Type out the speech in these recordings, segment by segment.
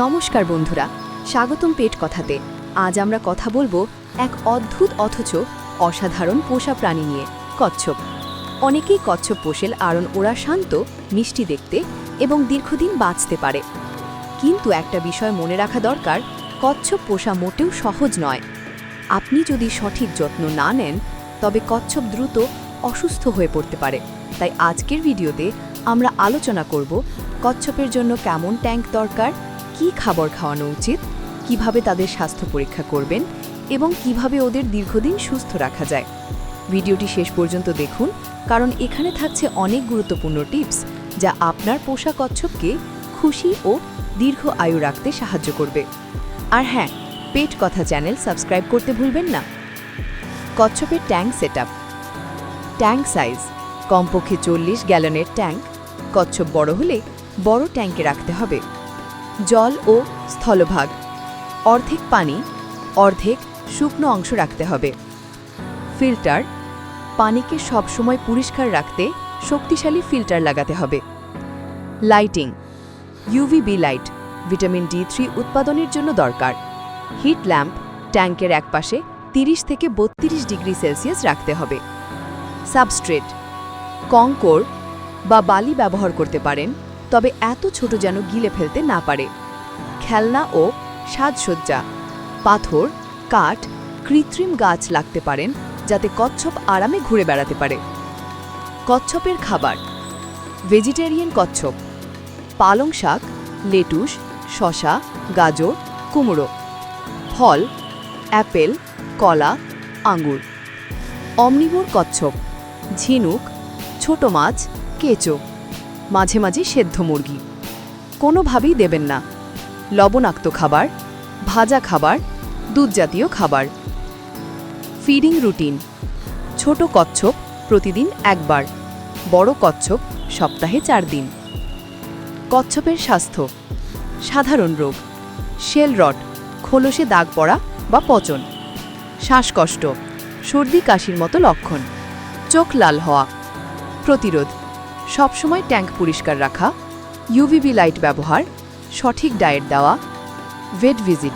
নমস্কার বন্ধুরা, স্বাগতম পেট কথাতে। আজ আমরা কথা বলব এক অদ্ভুত অথচ অসাধারণ পোষা প্রাণী নিয়ে, কচ্ছপ। অনেকেই কচ্ছপ পোষেল আরণ ওরা শান্ত, মিষ্টি দেখতে এবং দীর্ঘদিন বাঁচতে পারে। কিন্তু একটা বিষয় মনে রাখা দরকার, কচ্ছপ পোষা মোটেও সহজ নয়। আপনি যদি সঠিক যত্ন না নেন, তবে কচ্ছপ দ্রুত অসুস্থ হয়ে পড়তে পারে। তাই আজকের ভিডিওতে আমরা আলোচনা করব কচ্ছপের জন্য কেমন ট্যাঙ্ক দরকার কি খাবার খাওয়ানো উচিত, কীভাবে তাদের স্বাস্থ্য পরীক্ষা করবেন এবং কীভাবে ওদের দীর্ঘদিন সুস্থ রাখা যায়। ভিডিওটি শেষ পর্যন্ত দেখুন, কারণ এখানে থাকছে অনেক গুরুত্বপূর্ণ টিপস যা আপনার পোষা কচ্ছপকে খুশি ও দীর্ঘ আয়ু রাখতে সাহায্য করবে। আর হ্যাঁ পেট কথা চ্যানেল সাবস্ক্রাইব করতে ভুলবেন না। কচ্ছপের ট্যাঙ্ক সেটআপ। Tank size. কমপক্ষে চল্লিশ গ্যালনের ট্যাঙ্ক। কচ্ছপ বড় হলে বড় ট্যাঙ্কে রাখতে হবে। জল ও স্থলভাগ। অর্ধেক পানি, অর্ধেক শুকনো অংশ রাখতে হবে। ফিল্টার, পানিকে সবসময় পরিষ্কার রাখতে শক্তিশালী ফিল্টার লাগাতে হবে। Lighting UVB light vitamin D three উৎপাদনের জন্য দরকার। হিট ল্যাম্প, ট্যাঙ্কের একপাশে 30 থেকে বত্রিশ ডিগ্রি সেলসিয়াস রাখতে হবে। সাবস্ট্রেট, কঙ্কর বা বালি ব্যবহার করতে পারেন তবে এত ছোট যেন গিলে ফেলতে না পারে। খেলনা ও সাজসজ্জা, পাথর, কাঠ, কৃত্রিম গাছ লাগতে পারেন যাতে কচ্ছপ আরামে ঘুরে বেড়াতে পারে। কচ্ছপের খাবার, ভেজিটেরিয়ান কচ্ছপ, পালং শাক, লেটুস শশা গাজর, কুমড়ো, ফল, অ্যাপেল, কলা আঙুর অমনিভোর কচ্ছপ, ঝিনুক, ছোট মাছ, কেঁচো। মাঝে মাঝে সেদ্ধ মুরগি। কোনোভাবেই দেবেন না। লবণাক্ত খাবার, ভাজা খাবার দুধ জাতীয় খাবার। Feeding routine. ছোট কচ্ছপ প্রতিদিন একবার, বড় কচ্ছপ সপ্তাহে চার দিন। কচ্ছপের স্বাস্থ্য। সাধারণ রোগ। শেল রট খোলসে দাগ পড়া বা পচন। শ্বাসকষ্ট, সর্দি কাশির মতো লক্ষণ। চোখ লাল হওয়া। প্রতিরোধ। সবসময় ট্যাঙ্ক পরিষ্কার রাখা ইউভিবি লাইট ব্যবহার, সঠিক ডায়েট দেওয়া ভেট ভিজিট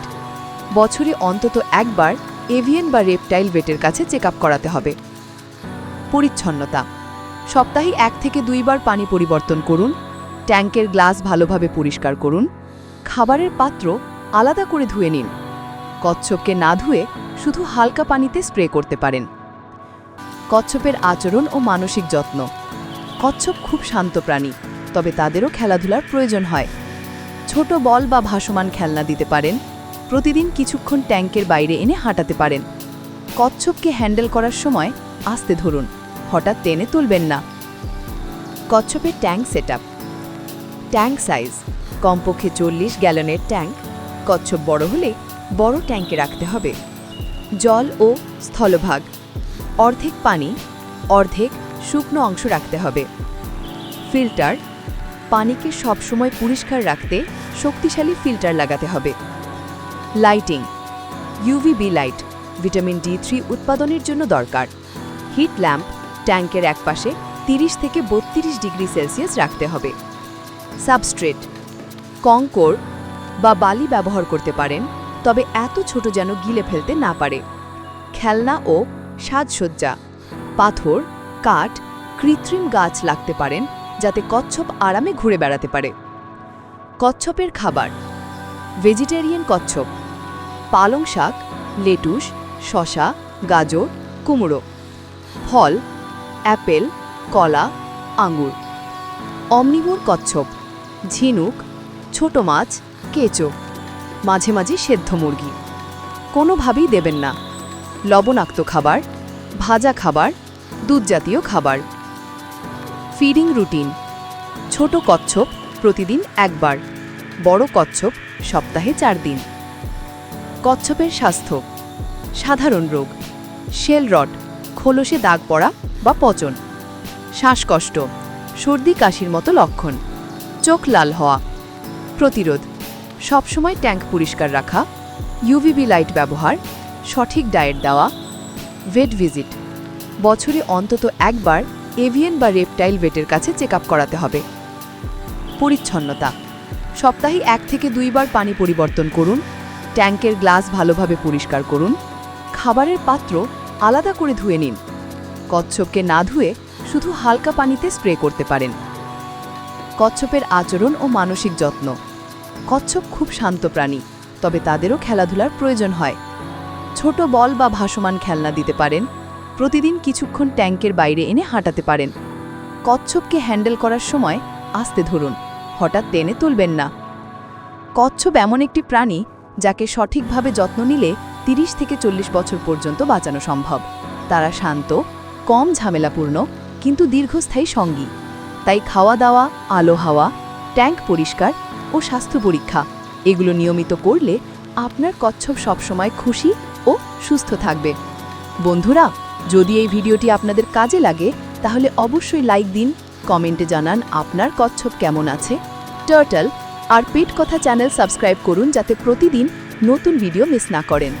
বছরে অন্তত একবার এভিয়েন বা রেপটাইল ভেটের কাছে চেক করাতে হবে। পরিচ্ছন্নতা। সপ্তাহে এক থেকে দুইবার পানি পরিবর্তন করুন, ট্যাঙ্কের গ্লাস ভালোভাবে পরিষ্কার করুন, খাবারের পাত্র আলাদা করে ধুয়ে নিন। কচ্ছপকে না ধুয়ে শুধু হালকা পানিতে স্প্রে করতে পারেন। কচ্ছপের আচরণ ও মানসিক যত্ন। কচ্ছপ খুব শান্ত প্রাণী, তবে তাদেরও খেলাধুলার প্রয়োজন হয়। ছোট বল বা ভাসমান খেলনা দিতে পারেন, প্রতিদিন কিছুক্ষণ ট্যাঙ্কের বাইরে এনে হাঁটাতে পারেন। কচ্ছপকে হ্যান্ডেল করার সময় আস্তে ধরুন, হঠাৎ টেনে তুলবেন না। কচ্ছপের ট্যাঙ্ক সেটআপ। ট্যাঙ্ক সাইজ, কমপক্ষে চল্লিশ গ্যালনের ট্যাঙ্ক, কচ্ছপ বড় হলে বড় ট্যাঙ্কে রাখতে হবে। জল ও স্থলভাগ, অর্ধেক পানি, অর্ধেক শুকনো অংশ রাখতে হবে। ফিল্টার, পানিকে সবসময় পরিষ্কার রাখতে শক্তিশালী ফিল্টার লাগাতে হবে। Lighting UVB light vitamin D three উৎপাদনের জন্য দরকার। হিট ল্যাম্প ট্যাঙ্কের একপাশে 30 থেকে বত্রিশ ডিগ্রি সেলসিয়াস রাখতে হবে। সাবস্ট্রেট কঙ্কর বা বালি ব্যবহার করতে পারেন, তবে এত ছোট যেন গিলে ফেলতে না পারে। খেলনা ও সাজসজ্জা, পাথর কাঠ, কৃত্রিম গাছ লাগতে পারেন যাতে কচ্ছপ আরামে ঘুরে বেড়াতে পারে। কচ্ছপের খাবার ভেজিটেরিয়ান কচ্ছপ, পালং শাক, লেটুস শশা গাজর, কুমড়ো, ফল, অ্যাপেল, কলা আঙুর অমনিভোর কচ্ছপ, ঝিনুক, ছোট মাছ, কেঁচো, মাঝে মাঝে সেদ্ধ মুরগি। কোনোভাবেই দেবেন না। লবণাক্ত খাবার, ভাজা খাবার দুধ জাতীয় খাবার। Feeding routine. ছোট কচ্ছপ প্রতিদিন একবার, বড় কচ্ছপ সপ্তাহে চার দিন। কচ্ছপের স্বাস্থ্য। সাধারণ রোগ। শেল রড, খোলসে দাগ পড়া বা পচন। শ্বাসকষ্ট, সর্দি কাশির মতো লক্ষণ। চোখ লাল হওয়া। প্রতিরোধ। সবসময় ট্যাঙ্ক পরিষ্কার রাখা। ইউভিবি লাইট ব্যবহার। সঠিক ডায়েট দেওয়া। Vet visit. বছরে অন্তত একবার এভিয়েন বা রেপটাইল ভেটের কাছে চেক করাতে হবে। পরিচ্ছন্নতা। সপ্তাহে এক থেকে দুইবার পানি পরিবর্তন করুন, ট্যাঙ্কের গ্লাস ভালোভাবে পরিষ্কার করুন, খাবারের পাত্র আলাদা করে ধুয়ে নিন। কচ্ছপকে না ধুয়ে শুধু হালকা পানিতে স্প্রে করতে পারেন। কচ্ছপের আচরণ ও মানসিক যত্ন। কচ্ছপ খুব শান্ত প্রাণী, তবে তাদেরও খেলাধুলার প্রয়োজন হয়। ছোট বল বা ভাসমান খেলনা দিতে পারেন প্রতিদিন কিছুক্ষণ ট্যাঙ্কের বাইরে এনে হাঁটাতে পারেন। কচ্ছপকে হ্যান্ডেল করার সময় আস্তে ধরুন, হঠাৎ টেনে তুলবেন না। কচ্ছপ এমন একটি প্রাণী যাকে সঠিকভাবে যত্ন নিলে 30 থেকে চল্লিশ বছর পর্যন্ত বাঁচানো সম্ভব। তারা শান্ত, কম ঝামেলাপূর্ণ, কিন্তু দীর্ঘস্থায়ী সঙ্গী। তাই খাওয়া দাওয়া, আলো হাওয়া, ট্যাঙ্ক পরিষ্কার ও স্বাস্থ্য পরীক্ষা, এগুলো নিয়মিত করলে আপনার কচ্ছপ সবসময় খুশি ও সুস্থ থাকবে। বন্ধুরা যদি এই ভিডিওটি আপনাদের কাজে লাগে, তাহলে অবশ্যই লাইক দিন, কমেন্টে জানান আপনার কচ্ছপ কেমন আছে। টার্টল আর পেট কথা চ্যানেল সাবস্ক্রাইব করুন যাতে প্রতিদিন নতুন ভিডিও মিস না করেন।